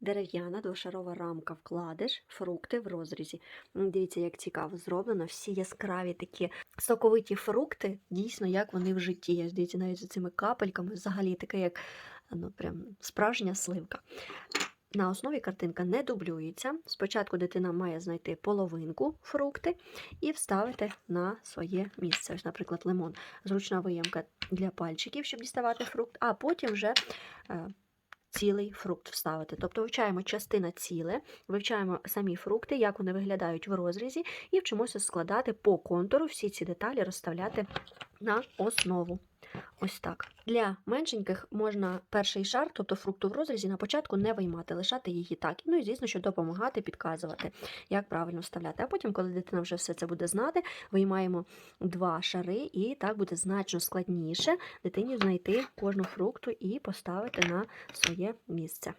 Дерев'яна двошарова рамка вкладиш, фрукти в розрізі. Дивіться, як цікаво зроблено. Всі яскраві такі соковиті фрукти, дійсно, як вони в житті. Ось Дивіться, навіть з цими капельками, взагалі таке, як ну, прям справжня сливка. На основі картинка не дублюється. Спочатку дитина має знайти половинку фрукти і вставити на своє місце. Ось, наприклад, лимон. Зручна виємка для пальчиків, щоб діставати фрукт, а потім вже е, цілий фрукт вставити. Тобто вивчаємо частина ціле, вивчаємо самі фрукти, як вони виглядають в розрізі, і вчимося складати по контуру всі ці деталі, розставляти на основу. Ось так. Для меншеньких можна перший шар, тобто фрукту в розрізі, на початку не виймати, лишати її так. Ну і звісно, що допомагати, підказувати, як правильно вставляти. А потім, коли дитина вже все це буде знати, виймаємо два шари, і так буде значно складніше дитині знайти кожну фрукту і поставити на своє місце.